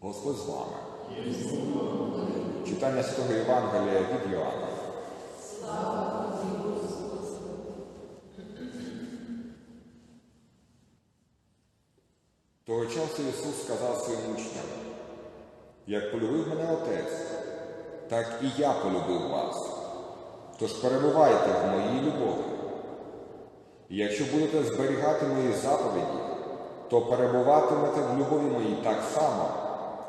Господь з вами. Читання Святого Євангелія від Йоанна. Того часу Ісус сказав своїм учням, як полюбив мене Отець, так і я полюбив вас. Тож перебувайте в моїй любові. І якщо будете зберігати мої заповіді, то перебуватимете в любові моїй так само,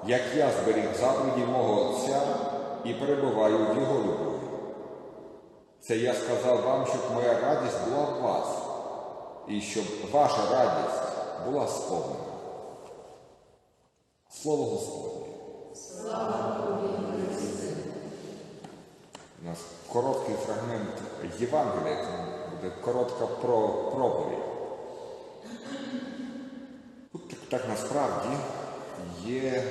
як я зберіг заповіді мого Отця і перебуваю в Його любові. Це я сказав вам, щоб моя радість була в вас, і щоб ваша радість була сповнена. Слово Господнє. У нас короткий фрагмент Євангелія, тому буде коротка про проповідь. Тут так, насправді є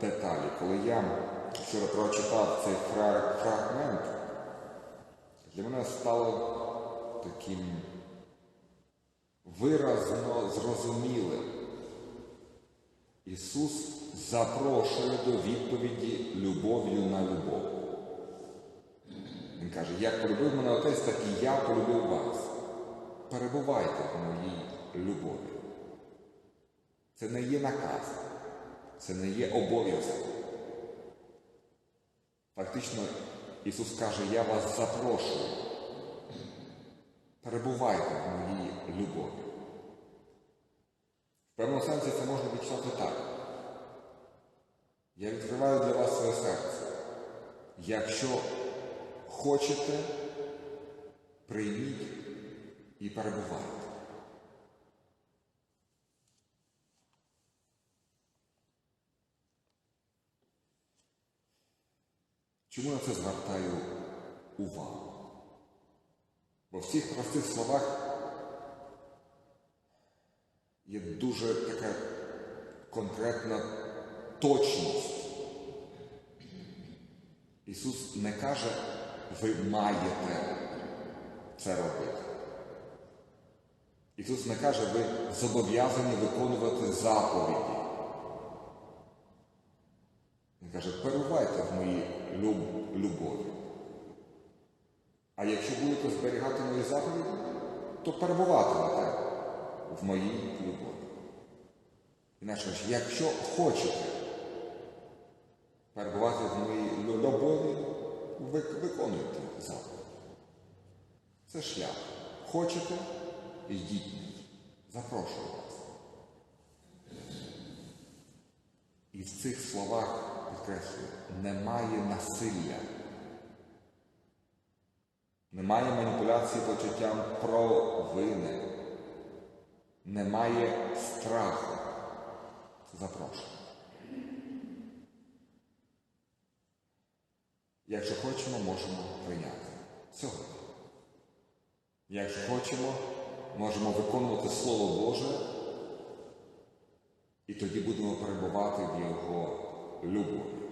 деталь. Коли я вчора прочитав цей фрагмент, для мене стало таким виразно зрозумілим. Ісус запрошує до відповіді любов'ю на любов. Він каже, як полюбив мене отець, так і я полюбив вас. Перебувайте в моїй любові. Це не є наказ, це не є обов'язок. Фактично, Ісус каже, я вас запрошую. Перебувайте в моїй любові. В певному сенсі це можна відчувати так. Я відкриваю для вас своє серце. Якщо хочете, прийміть і перебувайте. Чому на це звертаю увагу? Бо в цих простих словах є дуже така конкретна точність. Ісус не каже, ви маєте це робити. Ісус не каже, ви зобов'язані виконувати заповіді. Він каже, перебувайте в моїй любові. А якщо будете зберігати мої заповіді, то перебуватимете в моїй любові. Інакше якщо хочете перебувати в моїй любові, ви виконуйте заповіді. Це шлях. Хочете, йдіть. Запрошую вас. І в цих словах, підкреслюю, немає насилля. Немає маніпуляції почуттям провини. Немає страху. Запрошую. Якщо хочемо, можемо прийняти сьогодні. Якщо хочемо, можемо виконувати Слово Боже, і тоді будемо перебувати в Його любові.